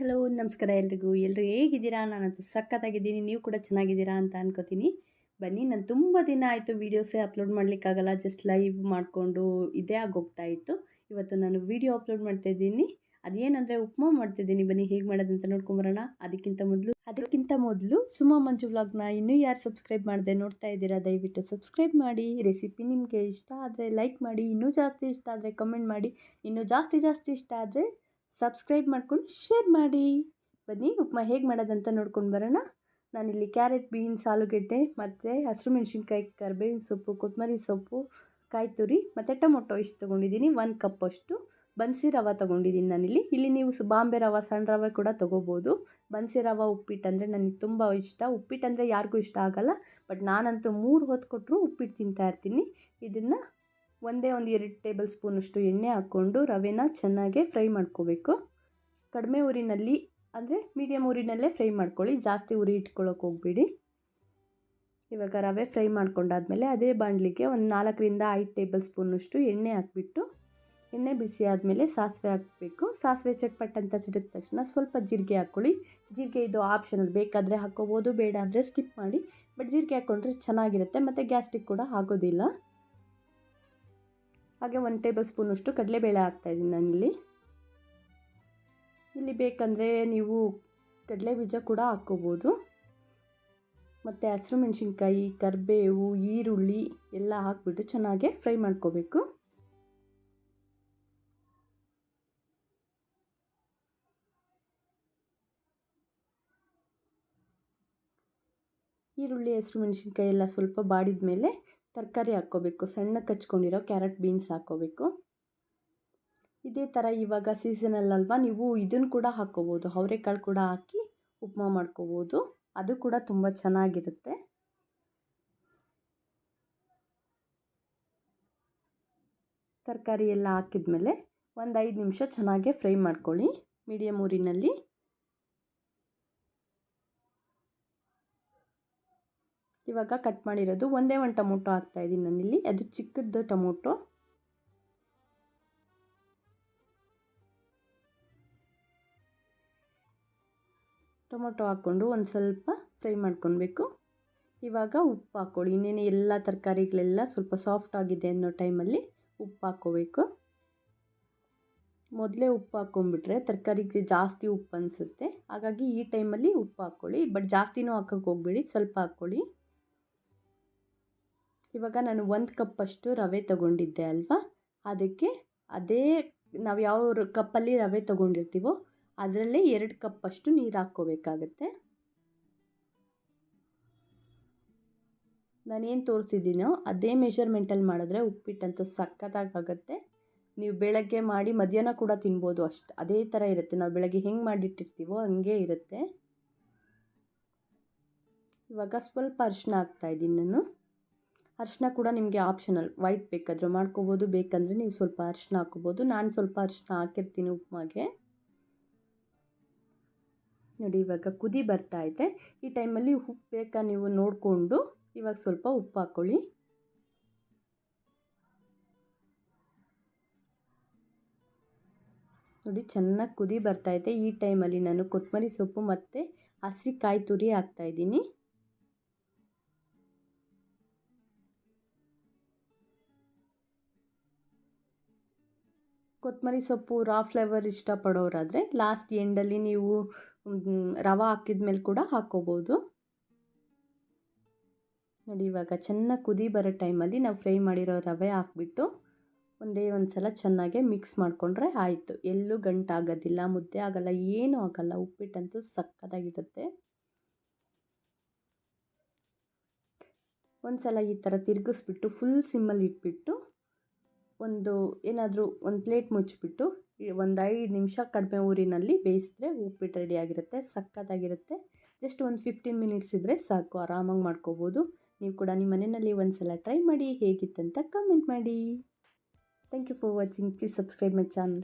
Hello, ನಮಸ್ಕಾರ ಎಲ್ರಿಗೂ. ಎಲ್ಲರೂ ಹೇಗಿದ್ದೀರಾ? ನಾನಂತೂ ಸಖತ್ತಾಗಿದ್ದೀನಿ. ನೀವು ಕೂಡ ಚೆನ್ನಾಗಿದ್ದೀರಾ ಅಂತ ಅನ್ಕೋತೀನಿ. ಬನ್ನಿ, ನಾನು ತುಂಬ ದಿನ ಆಯಿತು ವೀಡಿಯೋಸೇ ಅಪ್ಲೋಡ್ ಮಾಡಲಿಕ್ಕಾಗಲ್ಲ. ಜಸ್ಟ್ ಲೈವ್ ಮಾಡಿಕೊಂಡು ಇದೇ ಆಗೋಗ್ತಾ ಇತ್ತು. ಇವತ್ತು ನಾನು ವೀಡಿಯೋ ಅಪ್ಲೋಡ್ ಮಾಡ್ತಾಯಿದ್ದೀನಿ ಅದೇನಂದರೆ ಉಪ್ಮಾ ಮಾಡ್ತಿದ್ದೀನಿ ಬನ್ನಿ, ಹೇಗೆ ಮಾಡೋದಂತ ನೋಡ್ಕೊಂಬರೋಣ. ಅದಕ್ಕಿಂತ ಮೊದಲು ಅದಕ್ಕಿಂತ ಮೊದಲು ಸುಮಾ ಮಂಜು ವ್ಲಾಗ್ನ ಇನ್ನೂ ಯಾರು ಸಬ್ಸ್ಕ್ರೈಬ್ ಮಾಡಿದೆ ನೋಡ್ತಾ ಇದ್ದೀರಾ, ದಯವಿಟ್ಟು ಸಬ್ಸ್ಕ್ರೈಬ್ ಮಾಡಿ. ರೆಸಿಪಿ ನಿಮಗೆ ಇಷ್ಟ ಆದರೆ ಲೈಕ್ ಮಾಡಿ. ಇನ್ನೂ ಜಾಸ್ತಿ ಇಷ್ಟ ಆದರೆ ಕಮೆಂಟ್ ಮಾಡಿ. ಇನ್ನೂ ಜಾಸ್ತಿ ಜಾಸ್ತಿ ಇಷ್ಟ ಆದರೆ ಸಬ್ಸ್ಕ್ರೈಬ್ ಮಾಡ್ಕೊಂಡು ಶೇರ್ ಮಾಡಿ. ಬನ್ನಿ, ಉಪ್ಮಾ ಹೇಗೆ ಮಾಡೋದಂತ ನೋಡ್ಕೊಂಡು ಬರೋಣ. ನಾನಿಲ್ಲಿ ಕ್ಯಾರೆಟ್, ಬೀನ್ಸ್, ಆಲೂಗೆಡ್ಡೆ ಮತ್ತು ಹಸಿರು ಮೆಣಸಿನ್ಕಾಯಿ, ಕರ್ಬೇವಿನ ಸೊಪ್ಪು ಕೊತ್ತಂಬರಿ ಸೊಪ್ಪು, ಕಾಯಿ ತುರಿ ಮತ್ತು ಟೊಮೊಟೊ ಇಷ್ಟು ತೊಗೊಂಡಿದ್ದೀನಿ. ಒಂದು ಕಪ್ಪಷ್ಟು ಬನ್ಸಿ ರವೆ ತೊಗೊಂಡಿದ್ದೀನಿ ನಾನಿಲ್ಲಿ. ಇಲ್ಲಿ ನೀವು ಬಾಂಬೆ ರವೆ, ಸಣ್ಣ ರವೆ ಕೂಡ ತೊಗೋಬೋದು. ಬನ್ಸಿ ರವೆ, ಉಪ್ಪಿಟ್ಟು ಅಂದರೆ ನನಗೆ ತುಂಬ ಇಷ್ಟ. ಉಪ್ಪಿಟ್ಟು ಅಂದರೆ ಯಾರಿಗೂ ಇಷ್ಟ ಆಗೋಲ್ಲ. ಬಟ್ ನಾನಂತೂ ಮೂರು ಹೊತ್ತು ಕೊಟ್ಟರು ಉಪ್ಪಿಟ್ಟು ತಿಂತಾ ಇರ್ತೀನಿ. ಇದನ್ನು ಒಂದೇ ಒಂದು ಎರಡು ಟೇಬಲ್ ಸ್ಪೂನಷ್ಟು ಎಣ್ಣೆ ಹಾಕ್ಕೊಂಡು ರವೆನ ಚೆನ್ನಾಗೆ ಫ್ರೈ ಮಾಡ್ಕೋಬೇಕು. ಕಡಿಮೆ ಊರಿನಲ್ಲಿ ಅಂದರೆ ಮೀಡಿಯಮ್ ಊರಿನಲ್ಲೇ ಫ್ರೈ ಮಾಡ್ಕೊಳ್ಳಿ, ಜಾಸ್ತಿ ಉರಿ ಇಟ್ಕೊಳ್ಳೋಕೆ ಹೋಗ್ಬೇಡಿ. ಇವಾಗ ರವೆ ಫ್ರೈ ಮಾಡ್ಕೊಂಡಾದಮೇಲೆ ಅದೇ ಬಾಣಲಿಗೆ ಒಂದು ನಾಲ್ಕರಿಂದ ಐದು ಟೇಬಲ್ ಸ್ಪೂನಷ್ಟು ಎಣ್ಣೆ ಹಾಕ್ಬಿಟ್ಟು, ಎಣ್ಣೆ ಬಿಸಿ ಆದಮೇಲೆ ಸಾಸಿವೆ ಹಾಕಬೇಕು. ಸಾಸಿವೆ ಚಟ್ಪಟ್ ಅಂತ ಸಿಡಿದ ತಕ್ಷಣ ಸ್ವಲ್ಪ ಜೀರಿಗೆ ಹಾಕ್ಕೊಳ್ಳಿ. ಜೀರಿಗೆ ಇದು ಆಪ್ಷನಲ್ ಬೇಕಾದರೆ ಹಾಕ್ಕೋಬೋದು ಬೇಡ ಅಂದರೆ ಸ್ಕಿಪ್ ಮಾಡಿ ಬಟ್ ಜೀರಿಗೆ ಹಾಕ್ಕೊಂಡ್ರೆ ಚೆನ್ನಾಗಿರುತ್ತೆ, ಮತ್ತು ಗ್ಯಾಸ್ಟ್ರಿಕ್ ಕೂಡ ಆಗೋದಿಲ್ಲ. ಹಾಗೆ ಒಂದು ಟೇಬಲ್ ಸ್ಪೂನಷ್ಟು ಕಡಲೆಬೇಳೆ ಹಾಕ್ತಾಯಿದ್ದೀನಿ ನಾನಿಲ್ಲಿ. ಇಲ್ಲಿ ಬೇಕಂದರೆ ನೀವು ಕಡಲೆ ಬೀಜ ಕೂಡ ಹಾಕ್ಕೋಬೋದು. ಮತ್ತು ಹಸಿರು ಮೆಣಸಿನ್ಕಾಯಿ ಕರಿಬೇವು, ಈರುಳ್ಳಿ ಎಲ್ಲ ಹಾಕ್ಬಿಟ್ಟು ಚೆನ್ನಾಗೆ ಫ್ರೈ ಮಾಡ್ಕೋಬೇಕು. ಈರುಳ್ಳಿ ಹಸಿರು ಮೆಣಸಿನ್ಕಾಯಿ ಎಲ್ಲ ಸ್ವಲ್ಪ ಬಾಡಿದ ಮೇಲೆ ತರಕಾರಿ ಹಾಕ್ಕೋಬೇಕು, ಸಣ್ಣ ಕಚ್ಕೊಂಡಿರೋ ಕ್ಯಾರೆಟ್ ಬೀನ್ಸ್ ಹಾಕ್ಕೋಬೇಕು. ಇದೇ ಥರ ಇವಾಗ ಸೀಸನಲ್ಲಲ್ವಾ ನೀವು ಇದನ್ನು ಕೂಡ ಹಾಕ್ಕೋಬೋದು. ಅವರೆಕಾಳು ಕೂಡ ಹಾಕಿ ಉಪ್ಮಾ ಮಾಡ್ಕೋಬೋದು. ಅದು ಕೂಡ ತುಂಬ ಚೆನ್ನಾಗಿರುತ್ತೆ. ತರಕಾರಿ ಎಲ್ಲ ಹಾಕಿದ್ಮೇಲೆ ಒಂದು ಐದು ನಿಮಿಷ ಚೆನ್ನಾಗೆ ಫ್ರೈ ಮಾಡ್ಕೊಳ್ಳಿ. ಮೀಡಿಯಮ್ ಊರಿನಲ್ಲಿ. ಇವಾಗ ಕಟ್ ಮಾಡಿರೋದು ಒಂದೇ ಒಂದು ಟೊಮೊಟೊ ಹಾಕ್ತಾಯಿದ್ದೀನಿ ನಾನಿಲ್ಲಿ. ಅದು ಚಿಕ್ಕದ್ದು ಟೊಮೊಟೊ. ಟೊಮೊಟೊ ಹಾಕ್ಕೊಂಡು ಒಂದು ಸ್ವಲ್ಪ ಫ್ರೈ ಮಾಡ್ಕೊಬೇಕು ಇವಾಗ ಉಪ್ಪು ಹಾಕ್ಕೊಳ್ಳಿ. ಇನ್ನೇನು ಎಲ್ಲ ತರಕಾರಿಗಳೆಲ್ಲ ಸ್ವಲ್ಪ ಸಾಫ್ಟ್ ಆಗಿದೆ ಅನ್ನೋ ಟೈಮಲ್ಲಿ ಉಪ್ಪು ಹಾಕ್ಕೋಬೇಕು. ಮೊದಲೇ ಉಪ್ಪು ಹಾಕ್ಕೊಂಬಿಟ್ರೆ ತರಕಾರಿಗೆ ಜಾಸ್ತಿ ಉಪ್ಪು ಅನಿಸುತ್ತೆ ಹಾಗಾಗಿ ಈ ಟೈಮಲ್ಲಿ ಉಪ್ಪು ಹಾಕ್ಕೊಳ್ಳಿ. ಬಟ್ ಜಾಸ್ತಿನೂ ಹಾಕೋಕ್ಕೆ ಹೋಗ್ಬೇಡಿ. ಸ್ವಲ್ಪ ಹಾಕ್ಕೊಳ್ಳಿ. ಇವಾಗ ನಾನು ಒಂದು ಕಪ್ಪಷ್ಟು ರವೆ ತೊಗೊಂಡಿದ್ದೆ ಅಲ್ವಾ? ಅದಕ್ಕೆ ಅದೇ ನಾವು ಯಾವ ಕಪ್ಪಲ್ಲಿ ರವೆ ತೊಗೊಂಡಿರ್ತೀವೋ ಅದರಲ್ಲೇ ಎರಡು ಕಪ್ಪಷ್ಟು ನೀರು ಹಾಕ್ಕೋಬೇಕಾಗತ್ತೆ. ನಾನೇನು ತೋರಿಸಿದ್ದೀನೋ ಅದೇ ಮೆಷರ್ಮೆಂಟಲ್ಲಿ ಮಾಡಿದ್ರೆ ಉಪ್ಪಿಟ್ಟಂತೂ ಸಖತ್ತಾಗುತ್ತೆ ನೀವು ಬೆಳಗ್ಗೆ ಮಾಡಿ ಮಧ್ಯಾಹ್ನ ಕೂಡ ತಿನ್ಬೋದು ಅಷ್ಟು, ಅದೇ ಥರ ಇರುತ್ತೆ. ನಾವು ಬೆಳಗ್ಗೆ ಹೆಂಗೆ ಮಾಡಿಟ್ಟಿರ್ತೀವೋ ಹಂಗೆ ಇರುತ್ತೆ. ಇವಾಗ ಸ್ವಲ್ಪ ಅರಿಶಿನ ಹಾಕ್ತಾಯಿದ್ದೀನಿ ನಾನು. ಅರಿಶಿನ ಕೂಡ ನಿಮಗೆ ಆಪ್ಷನಲ್ ವೈಟ್ ಬೇಕಾದರೂ ಮಾಡ್ಕೋಬೋದು. ಬೇಕಂದರೆ ನೀವು ಸ್ವಲ್ಪ ಅರಿಶಿನ ಹಾಕ್ಕೋಬೋದು. ನಾನು ಸ್ವಲ್ಪ ಅರಿಶಿನ ಹಾಕಿರ್ತೀನಿ ಉಪ್ಮಾಗೆ. ನೋಡಿ, ಇವಾಗ ಕುದಿ ಬರ್ತಾ ಇದೆ. ಈ ಟೈಮಲ್ಲಿ ಉಪ್ಪು ಬೇಕಾ ನೀವು ನೋಡಿಕೊಂಡು ಇವಾಗ ಸ್ವಲ್ಪ ಉಪ್ಪು ಹಾಕ್ಕೊಳ್ಳಿ ನೋಡಿ, ಚೆನ್ನಾಗಿ ಕುದಿ ಬರ್ತಾ ಇದೆ. ಈ ಟೈಮಲ್ಲಿ ನಾನು ಕೊತ್ತಂಬರಿ ಸೊಪ್ಪು ಮತ್ತು ಹಸಿ ಕಾಯಿ ತುರಿ ಹಾಕ್ತಾಯಿದ್ದೀನಿ ಕೊತ್ತಂಬರಿ ಸೊಪ್ಪು ರಾ ಫ್ಲೇವರ್ ಇಷ್ಟಪಡೋರಾದರೆ ಲಾಸ್ಟ್ ಎಂಡಲ್ಲಿ ನೀವು ರವೆ ಹಾಕಿದ ಮೇಲೆ ಕೂಡ ಹಾಕ್ಕೋಬೋದು ನೋಡಿ ಇವಾಗ ಚೆನ್ನಾಗಿ ಕುದಿ ಬರೋ ಟೈಮಲ್ಲಿ ನಾವು ಫ್ರೈ ಮಾಡಿರೋ ರವೆ ಹಾಕ್ಬಿಟ್ಟು ಒಂದೇ ಒಂದು ಸಲ ಚೆನ್ನಾಗೆ ಮಿಕ್ಸ್ ಮಾಡಿಕೊಂಡ್ರೆ ಆಯಿತು. ಎಲ್ಲೂ ಗಂಟಾಗೋದಿಲ್ಲ, ಮುದ್ದೆ ಆಗೋಲ್ಲ, ಏನೂ ಆಗೋಲ್ಲ, ಉಪ್ಪಿಟ್ಟಂತೂ ಸಕ್ಕತ್ತಾಗಿರುತ್ತೆ. ಒಂದು ಸಲ ಈ ಥರ ತಿರುಗಿಸ್ಬಿಟ್ಟು ಫುಲ್ ಸಿಮ್ಮಲ್ಲಿ ಇಟ್ಬಿಟ್ಟು ಒಂದು ಏನಾದರೂ ಒಂದು ಪ್ಲೇಟ್ ಮುಚ್ಚಿಬಿಟ್ಟು ಒಂದು ಐದು ನಿಮಿಷ ಕಡಿಮೆ ಊರಿನಲ್ಲಿ ಬೇಯಿಸಿದ್ರೆ ಉಪ್ಪಿಟ್ಟು ರೆಡಿಯಾಗಿರುತ್ತೆ ಸಕ್ಕತ್ತಾಗಿರುತ್ತೆ. ಜಸ್ಟ್ ಒಂದು ಫಿಫ್ಟೀನ್ ಮಿನಿಟ್ಸ್ ಇದ್ದರೆ ಸಾಕು, ಆರಾಮಾಗಿ ಮಾಡ್ಕೋಬೋದು. ನೀವು ಕೂಡ ನಿಮ್ಮ ಮನೆಯಲ್ಲಿ ಒಂದು ಸಲ ಟ್ರೈ ಮಾಡಿ ಹೇಗಿತ್ತಂತ ಕಮೆಂಟ್ ಮಾಡಿ. Thank you for watching please subscribe my channel